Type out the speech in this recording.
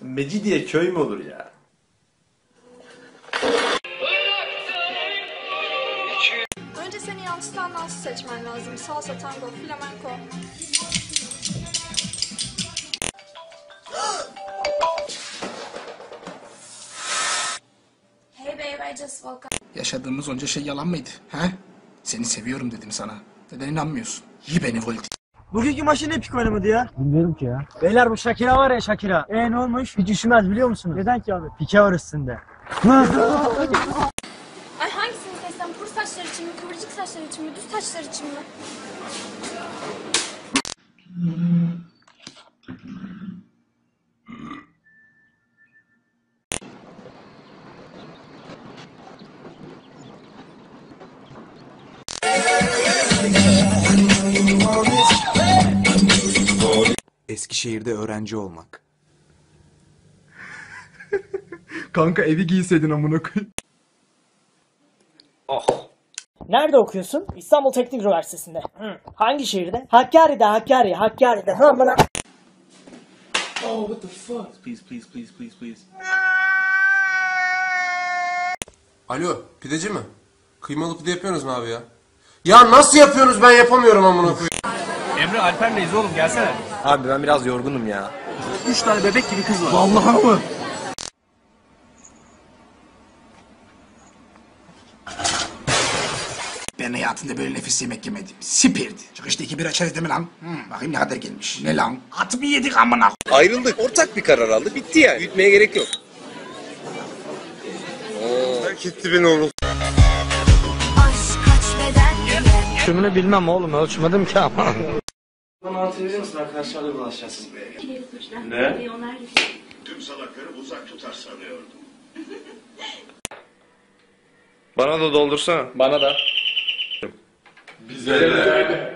Mecidiye köy mü olur ya? Önce seni yansıtan dansı seçmen lazım. Salsa, tango, flamenco. Hey babe, I just woke up. Yaşadığımız onca şey yalan mıydı? He? Seni seviyorum dedim sana. Neden inanmıyorsun? Yi beni Volti. Bugünkü maçı ne pik oynamadı ya? Bilmiyorum ki ya. Beyler bu Shakira var ya Shakira. E ne olmuş? Hiç üşümez biliyor musunuz? Neden ki abi? Pike var üstünde. Ay hangisini seçsem? Kuru saçlar için mi, kıvırcık saçlar için mi, düz saçlar için mi? Eskişehir'de öğrenci olmak. Kanka evi giyseydin amına koyayım. Nerede okuyorsun? İstanbul Teknik Üniversitesi'nde. Hangi şehirde? Hakkari'de, Hakkari, Hakkari'de. Ha bana. Alo, pideci mi? Kıymalı pide yapıyorsunuz mu abi ya? Ya nasıl yapıyorsunuz ben yapamıyorum amına koyayım. Emre Alper'leyiz oğlum gelsene. Abi ben biraz yorgunum ya. Üç tane bebek gibi kız var. Vallahi mı? Ben hayatımda böyle nefis yemek yemedim. Sipirdi. Çıkışta iki bira içeriz değil mi lan? Hmm, bakayım ne kadar gelmiş. Ne lan? At mı yedik amına? Ayrıldık. Ortak bir karar aldık. Bitti yani. Büyütmeye gerek yok. Gitti beni oğlum. Tümünü bilmem oğlum ölçmedim ki ama. Bana anlatabilir misin arkadaşlarla bulaşacağız? Bana da doldursana. Bana da. Bize de.